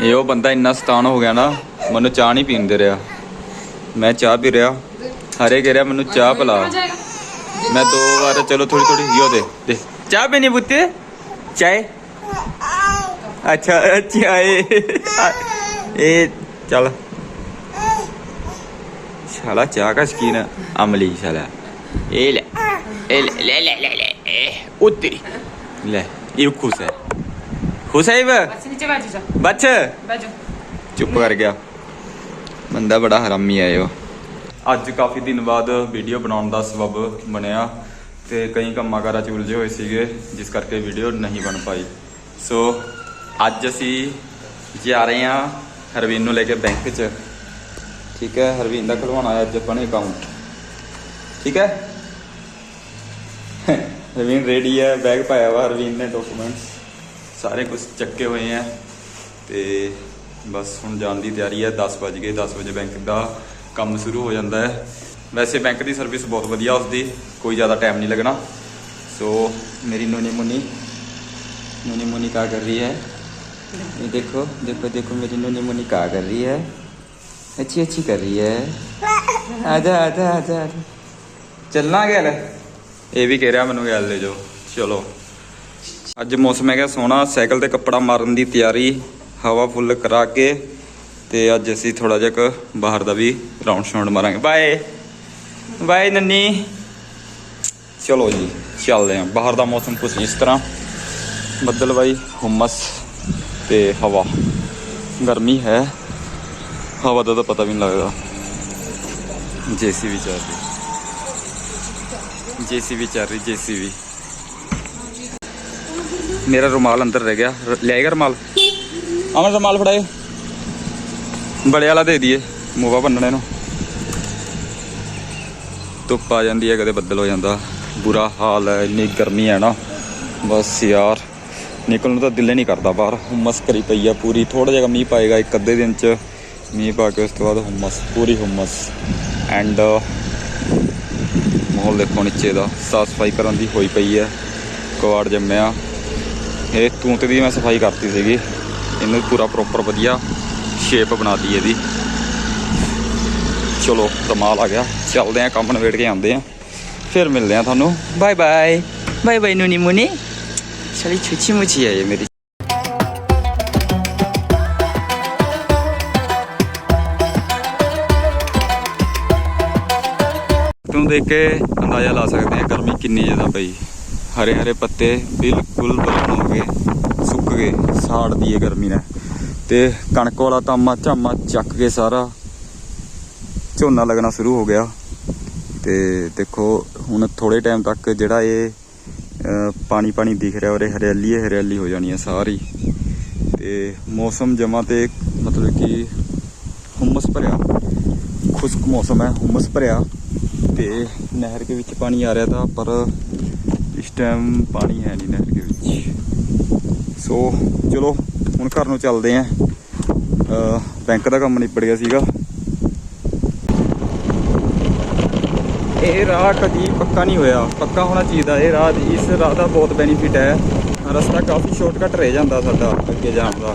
ਇਹ ਉਹ ਬੰਦਾ ਇੰਨਾ ਸਤਾਨ ਹੋ ਗਿਆ ਨਾ ਮੈਨੂੰ ਚਾਹ ਨਹੀਂ ਪੀਣ ਦੇ ਰਿਹਾ। ਮੈਂ ਚਾਹ ਪੀ ਰਿਹਾ ਹਰੇ ਕਹਿ ਰਿਹਾ ਮੈਨੂੰ ਚਾਹ ਪਿਲਾ। ਮੈਂ ਦੋ ਵਾਰ ਚਲੋ ਥੋੜੀ ਥੋੜੀ ਯੋ ਦੇ ਦੇ। ਚਾਹ ਪੀਣੀ ਬੁੱਤੇ ਚਾਏ ਅੱਛਾ ਅੱਛਾ ਇਹ ਚੱਲ। ਸ਼ਾਲਾ ਚਾਹ ਕਾ ਸ਼ਕੀਨ ਅਮਲੀ ਸ਼ਾਲਾ। ਇਹ ਲੈ ਲੈ ਲੈ ਲੈ ਲੈ ਲੈ ਇਹ ਕੁਸ ਹੁਸੈਬ ਬਸ ਨੀਚੇ ਬਾਜੀ ਜਾ ਬੱਚ ਬਾਜੋ ਚੁੱਪ ਕਰ ਗਿਆ। ਬੰਦਾ ਬੜਾ ਹਰਾਮੀ ਆਇਆ ਅੱਜ ਕਾਫੀ ਦਿਨ ਬਾਅਦ ਵੀਡੀਓ ਬਣਾਉਣ ਦਾ ਸਬਬ ਬਣਿਆ ਤੇ ਕਈ ਕੰਮਾਂ ਕਾਰਾਂ ਚ ਉਲਝੇ ਹੋਏ ਸੀਗੇ ਜਿਸ ਕਰਕੇ ਵੀਡੀਓ ਨਹੀਂ ਬਣ ਪਾਈ। ਸੋ ਅੱਜ ਅਸੀਂ ਜਾ ਰਹੇ ਹਾਂ ਹਰਵੀਨ ਨੂੰ ਲੈ ਕੇ ਬੈਂਕ 'ਚ। ਠੀਕ ਹੈ ਹਰਵੀਨ ਦਾ ਖਲਵਾਉਣਾ ਹੈ ਅੱਜ ਆਪਾਂ ਨੇ ਅਕਾਊਂਟ ਠੀਕ ਹੈ? ਹਰਵੀਨ ਰੈਡੀ ਹੈ ਬੈਗ ਪਾਇਆ ਵਾ ਹਰਵੀਨ ਨੇ ਡਾਕੂਮੈਂਟਸ ਸਾਰੇ ਕੁਝ ਚੱਕੇ ਹੋਏ ਆ ਤੇ ਬਸ ਹੁਣ ਜਾਣ ਦੀ ਤਿਆਰੀ ਹੈ 10 ਵਜ ਗਏ 10 ਵਜੇ ਬੈਂਕ ਦਾ ਕੰਮ ਸ਼ੁਰੂ ਹੋ ਜਾਂਦਾ ਹੈ ਵੈਸੇ ਬੈਂਕ ਦੀ ਸਰਵਿਸ ਬਹੁਤ ਵਧੀਆ ਉਸਦੀ ਕੋਈ ਜ਼ਿਆਦਾ ਟਾਈਮ ਨਹੀਂ ਲੱਗਣਾ ਸੋ ਮੇਰੀ ਨੋਨੀ ਮੁਨੀ नोनी मुनी क्या कर रही है ये देखो देखो देखो मेरी नोनी मुनी क्या कर रही है अच्छी अच्छी कर रही है आजा आजा आजा आजा ਚੱਲਣਾ ਗੈਲ ਇਹ ਵੀ ਕਹਿ ਰਿਹਾ ਮੈਨੂੰ ਗੈਲ ਲੈ ਜਾਓ ਚਲੋ ਅੱਜ ਮੌਸਮ ਹੈਗਾ ਸੋਹਣਾ, ਸਾਈਕਲ ਤੇ ਕੱਪੜਾ ਮਾਰਨ ਦੀ ਤਿਆਰੀ, ਹਵਾ ਫੁੱਲ ਕਰਾ ਕੇ ਤੇ ਅੱਜ ਅਸੀਂ ਥੋੜਾ ਜਿਹਾ ਕੁ ਬਾਹਰ ਦਾ ਵੀ ਰਾਉਂਡ ਸ਼ਾਉਂਡ ਮਾਰਾਂਗੇ। ਬਾਏ! ਬਾਏ ਨੰਨੀ! ਚਲੋ ਜੀ, ਚੱਲਦੇ ਹਾਂ। ਬਾਹਰ ਦਾ ਮੌਸਮ ਕੁਝ ਇਸ ਤਰ੍ਹਾਂ ਬੱਦਲ ਬਾਈ, ਹੁਮਸ ਤੇ ਹਵਾ। ਗਰਮੀ ਹੈ। ਹਵਾ ਦਾ ਤਾਂ ਪਤਾ ਵੀ ਨਹੀਂ ਲੱਗਦਾ। ਜੇਸੀਬੀ ਚੱਲ ਰਹੀ। ਜੇਸੀਬੀ ਚੱਲ ਰਹੀ, ਜੇਸੀਬੀ। ਮੇਰਾ ਰੁਮਾਲ ਅੰਦਰ ਰਹਿ ਗਿਆ। ਰ- ਲੈ ਗਿਆ ਰੁਮਾਲ? ਅਮਨ, ਰੁਮਾਲ ਫੜਾਏ। ਬੜੇ ਵਾਲਾ ਦੇ ਦਈਏ, ਮੂਵਾ ਬੰਨਣੇ ਨੂੰ ਧੁੱਪ ਆ ਜਾਂਦੀ ਹੈ, ਕਦੇ ਬੱਦਲ ਹੋ ਜਾਂਦਾ। ਬੁਰਾ ਹਾਲ ਹੈ, ਇੰਨੀ ਗਰਮੀ ਹੈ ਨਾ। ਬਸ ਯਾਰ, ਨਿਕਲਣ ਨੂੰ ਤਾਂ ਦਿਲ ਹੀ ਨਹੀਂ ਕਰਦਾ ਬਾਹਰ। ਹੁਮਸ ਕਰੀ ਪਈ ਆ ਪੂਰੀ। ਥੋੜਾ ਜਿਹਾ ਮੀਂਹ ਪਾਏਗਾ ਇੱਕ ਅੱਧੇ ਦਿਨ ਚ। ਮੀਂਹ ਪਾ ਕੇ ਉਸ ਤੋਂ ਬਾਅਦ ਹੁਮਸ, ਪੂਰੀ ਹੁਮਸ। ਐਂਡ ਮਾਹੌਲ ਦੇਖੋ, ਨੀਚੇ ਦਾ। ਸਾਫ਼ ਸਫ਼ਾਈ ਕਰਨ ਦੀ ਹੋਈ ਪਈ ਹੈ। ਕਵਾੜ ਜੰਮਿਆ। ਇਹ ਤੂਤ ਦੀ ਮੈਂ ਸਫ਼ਾਈ ਕਰਤੀ ਸੀਗੀ। ਇਹਨੂੰ ਪੂਰਾ ਪ੍ਰੋਪਰ ਵਧੀਆ ਸ਼ੇਪ ਬਣਾਤੀ ਇਹਦੀ। ਚਲੋ ਕਮਾਲ ਆ ਗਿਆ। ਚੱਲਦੇ ਆ ਕੰਮ ਨਵੇੜ ਕੇ ਆਉਂਦੇ ਆ ਫਿਰ ਮਿਲਦੇ ਆ ਤੁਹਾਨੂੰ। ਬਾਏ ਬਾਏ ਬਾਏ ਬਾਏ ਨੂਨੀ ਮੁਨੀ। ਚਲੀ ਛੁੱਚੀ ਮੁੱਚੀ ਇਹ ਮੇਰੀ। ਤੂੰ ਦੇਖ ਕੇ ਅੰਦਾਜ਼ਾ ਲਾ ਸਕਦੇ ਆ ਗਰਮੀ ਕਿੰਨੀ ਜ਼ਿਆਦਾ ਪਈ। ਹਰੇ ਹਰੇ ਪੱਤੇ ਬਿਲਕੁਲ ਬਰਾਊਨ ਹੋ ਗਏ ਸੁੱਕ ਗਏ ਸਾੜਦੀ ਹੈ ਗਰਮੀ ਨੇ। ਤੇ ਕਣਕ ਵਾਲਾ ਤਾਮਾ ਝਾਮਾ ਚੱਕ ਕੇ ਸਾਰਾ ਝੋਨਾ ਲੱਗਣਾ ਸ਼ੁਰੂ ਹੋ ਗਿਆ। ਤੇ ਦੇਖੋ, ਹੁਣ ਥੋੜੇ ਟਾਈਮ ਤੱਕ ਜਿਹੜਾ ਇਹ ਪਾਣੀ ਪਾਣੀ ਦਿਖ ਰਿਹਾ ਔਰ ਇਹ ਹਰਿਆਲੀ ਹੈ ਹਰਿਆਲੀ ਹੋ ਜਾਣੀ ਹੈ ਸਾਰੀ। ਤੇ ਮੌਸਮ ਜਮਾ ਤੇ ਮਤਲਬ ਕਿ ਹੁਮਸ ਭਰਿਆ। ਖੁਸ਼ਕ ਮੌਸਮ ਹੈ, ਹੁਮਸ ਭਰਿਆ। ਤੇ ਨਹਿਰ ਦੇ ਵਿੱਚ ਪਾਣੀ ਆ ਰਿਹਾ ਤਾਂ ਪਰ ਇਸ ਟਾਈਮ ਪਾਣੀ ਹੈ ਨਹੀਂ ਨਹਿਰ ਦੇ ਵਿੱਚ। ਸੋ ਚਲੋ, ਹੁਣ ਘਰ ਨੂੰ ਚੱਲਦੇ ਆਂ ਬੈਂਕ ਦਾ ਕੰਮ ਨਿਬੜ ਗਿਆ ਸੀਗਾ। ਇਹ ਰਾਹ ਕਦੀ ਪੱਕਾ ਨਹੀਂ ਹੋਇਆ। ਪੱਕਾ ਹੋਣਾ ਚਾਹੀਦਾ। ਇਹ ਰਾਹ ਇਸ ਰਾਹ ਦਾ ਬਹੁਤ ਬੈਨੀਫਿਟ ਹੈ। ਰਸਤਾ ਕਾਫੀ ਸ਼ਾਰਟਕਟ ਰਹਿ ਜਾਂਦਾ ਸਾਡਾ ਅੱਗੇ ਜਾਣ ਦਾ।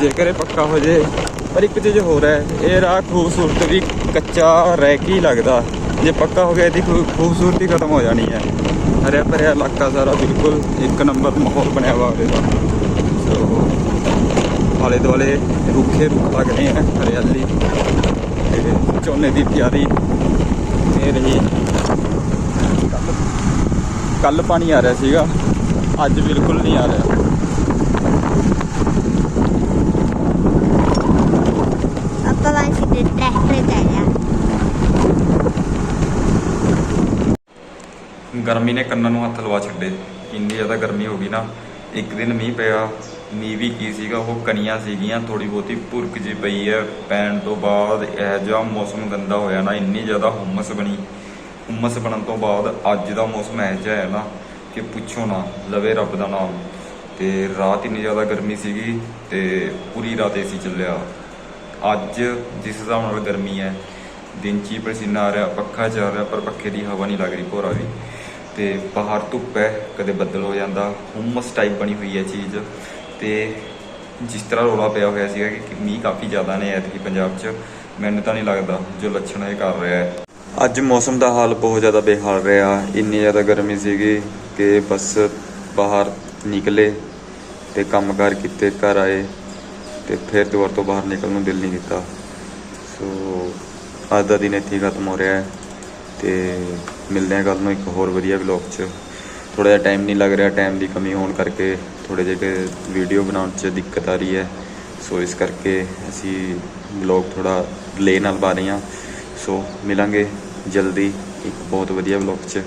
ਜੇਕਰ ਇਹ ਪੱਕਾ ਹੋ ਜੇ, ਪਰ ਇੱਕ ਚੀਜ਼ ਹੋਰ ਹੈ। ਇਹ ਰਾਹ ਖੂਬਸੂਰਤ ਵੀ ਕੱਚਾ ਰਹਿ ਕੇ ਹੀ ਲੱਗਦਾ। ਜੇ ਪੱਕਾ ਹੋ ਗਿਆ, ਇਹਦੀ ਖੂ- ਖੂਬਸੂਰਤੀ ਖਤਮ ਹੋ ਜਾਣੀ ਹੈ। ਹਰਿਆ ਭਰਿਆ ਇਲਾਕਾ ਸਾਰਾ ਬਿਲਕੁਲ ਇੱਕ ਨੰਬਰ ਮਾਹੌਲ ਬਣਿਆ ਹੋਇਆ ਉਹਦੇ ਦਾ। ਸੋ ਆਲੇ ਦੁਆਲੇ ਰੁੱਖੇ ਰੁੱਖ ਲੱਗ ਰਹੇ ਹੈ ਹਰਿਆਲੀ ਤੇ ਝੋਨੇ ਦੀ ਤਿਆਰੀ ਤੇ ਰਹੀ। ਕੱਲ ਪਾਣੀ ਆ ਰਿਹਾ ਸੀਗਾ, ਅੱਜ ਬਿਲਕੁਲ ਨਹੀਂ ਆ ਰਿਹਾ ਆਪਾਂ ਵਾਂਸੀ ਦੇ ਟਰੈਕਟਰ ਚਾਹਿਆ ਗਰਮੀ ਨੇ ਕੰਨਾਂ ਨੂੰ ਹੱਥ ਲਵਾ ਛੱਡੇ। ਇੰਨੀ ਜ਼ਿਆਦਾ ਗਰਮੀ ਹੋ ਗਈ ਨਾ, ਇੱਕ ਦਿਨ ਮੀਂਹ ਪਿਆ, ਮੀਂਹ ਵੀ ਕੀ ਸੀਗਾ, ਉਹ ਕਣੀਆਂ ਸੀਗੀਆਂ ਥੋੜੀ ਬਹੁਤੀ ਭੁਰਕ ਜੀ ਪਈ ਹੈ, ਪੈਣ ਤੋਂ ਬਾਅਦ ਇਹ ਜਿਹਾ ਮੌਸਮ ਗੰਦਾ ਹੋਇਆ ਨਾ, ਇੰਨੀ ਜ਼ਿਆਦਾ ਹੁਮਸ ਬਣੀ। ਹੁਮਸ ਬਣਨ ਤੋਂ ਬਾਅਦ ਅੱਜ ਦਾ ਮੌਸਮ ਇਹ ਜਿਹਾ ਹੈ ਨਾ ਕਿ ਪੁੱਛੋ ਨਾ, ਲਵੇ ਰੱਬ ਦਾ ਨਾਮ। ਤੇ ਰਾਤ ਇੰਨੀ ਜ਼ਿਆਦਾ ਗਰਮੀ ਸੀਗੀ ਤੇ ਪੂਰੀ ਰਾਤ ਏਸੀ ਚੱਲਿਆ। ਅੱਜ ਜਿਸ ਹਿਸਾਬ ਨਾਲ ਗਰਮੀ ਹੈ, ਦਿਨ 'ਚ ਹੀ ਪਸੀਨਾ ਆ ਰਿਹਾ, ਪੱਖਾ ਚੱਲ ਰਿਹਾ, ਪਰ ਪੱਖੇ ਦੀ ਹਵਾ ਨਹੀਂ ਲੱਗ ਰਹੀ, ਭੋਰਾ ਵੀ। ਤੇ ਬਾਹਰ ਧੁੱਪ ਹੈ, ਕਦੇ ਬੱਦਲ ਹੋ ਜਾਂਦਾ, ਹੁਮਸ ਟਾਈਪ ਬਣੀ ਹੋਈ ਹੈ ਚੀਜ਼। ਤੇ ਜਿਸ ਤਰ੍ਹਾਂ ਰੋਲਾ ਪਿਆ ਹੋਇਆ ਸੀਗਾ ਕਿ ਮੀਂਹ ਕਾਫੀ ਜ਼ਿਆਦਾ ਨੇ ਐਤਕੀ ਪੰਜਾਬ 'ਚ, ਮੈਨੂੰ ਤਾਂ ਨਹੀਂ ਲੱਗਦਾ ਜੋ ਲੱਛਣ ਇਹ ਕਰ ਰਿਹਾ ਹੈ। ਅੱਜ ਮੌਸਮ ਦਾ ਹਾਲ ਬਹੁਤ ਜ਼ਿਆਦਾ ਬੇਹਾਲ ਰਿਹਾ। ਇੰਨੀ ਜ਼ਿਆਦਾ ਗਰਮੀ ਸੀਗੀ ਕਿ ਬਸ ਬਾਹਰ ਨਿਕਲੇ ਤੇ ਕੰਮਕਾਰ ਕੀਤੇ, ਘਰ ਆਏ ਤੇ ਫਿਰ ਦੁਆਰ ਤੋਂ ਬਾਹਰ ਨਿਕਲਣ ਨੂੰ ਦਿਲ ਨਹੀਂ ਕੀਤਾ। ਸੋ ਅੱਜ ਦਾ ਦਿਨ ਇੱਥੇ ਖਤਮ ਹੋ ਰਿਹਾ ਹੈ। ਤੇ ਮਿਲਦੇ ਹਾਂ ਕੱਲ ਨੂੰ ਇੱਕ ਹੋਰ ਵਧੀਆ ਵਲੌਗ 'ਚ। ਥੋੜਾ ਜਿਹਾ ਟਾਈਮ ਨਹੀਂ ਲੱਗ ਰਿਹਾ ਟਾਈਮ ਦੀ ਕਮੀ ਹੋਣ ਕਰਕੇ ਥੋੜੇ ਜਿਹੇ ਵੀਡੀਓ ਬਣਾਉਣ 'ਚ ਦਿੱਕਤ ਆ ਰਹੀ ਹੈ। ਸੋ ਇਸ ਕਰਕੇ ਅਸੀਂ ਵਲੌਗ ਥੋੜਾ ਡਿਲੇ ਨਾਲ ਪਾ ਰਹੇ ਹਾਂ। ਸੋ ਮਿਲਾਂਗੇ ਜਲਦੀ ਇੱਕ ਬਹੁਤ ਵਧੀਆ ਵਲੌਗ 'ਚ।